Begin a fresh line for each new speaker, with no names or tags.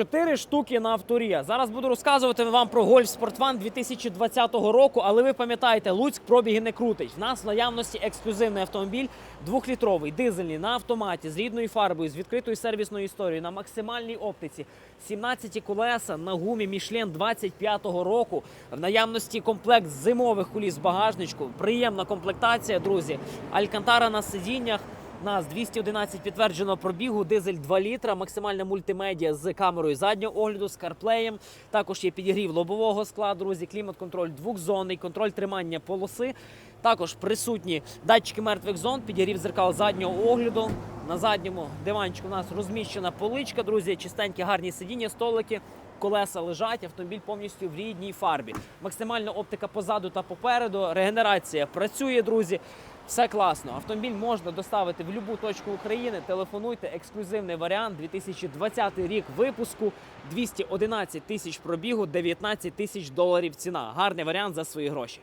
Чотири штуки на авторія. Зараз буду розказувати вам про Sport One 2020 року, але ви пам'ятаєте, Луцьк пробіги не крутить. В нас в наявності ексклюзивний автомобіль, двохлітровий, дизельний, на автоматі, з рідною фарбою, з відкритою сервісною історією, на максимальній оптиці, 17 колеса на гумі Michelin 25-го року. В наявності комплект зимових куліс багажничку. Приємна комплектація, друзі. Алькантара на сидіннях. Нас 211 підтвердженого пробігу, дизель 2 літра, максимальна мультимедіа з камерою заднього огляду, з карплеєм. Також є підігрів лобового скла, друзі, клімат-контроль двохзонний, контроль тримання полоси. Також присутні датчики мертвих зон, підігрів зеркал заднього огляду. На задньому диванчику у нас розміщена поличка, друзі, чистенькі гарні сидіння, столики. Колеса лежать, автомобіль повністю в рідній фарбі. Максимальна оптика позаду та попереду. Регенерація працює, друзі. Все класно. Автомобіль можна доставити в будь-яку точку України. Телефонуйте. Ексклюзивний варіант 2020 рік випуску. 211 тисяч пробігу, 19 тисяч доларів ціна. Гарний варіант за свої гроші.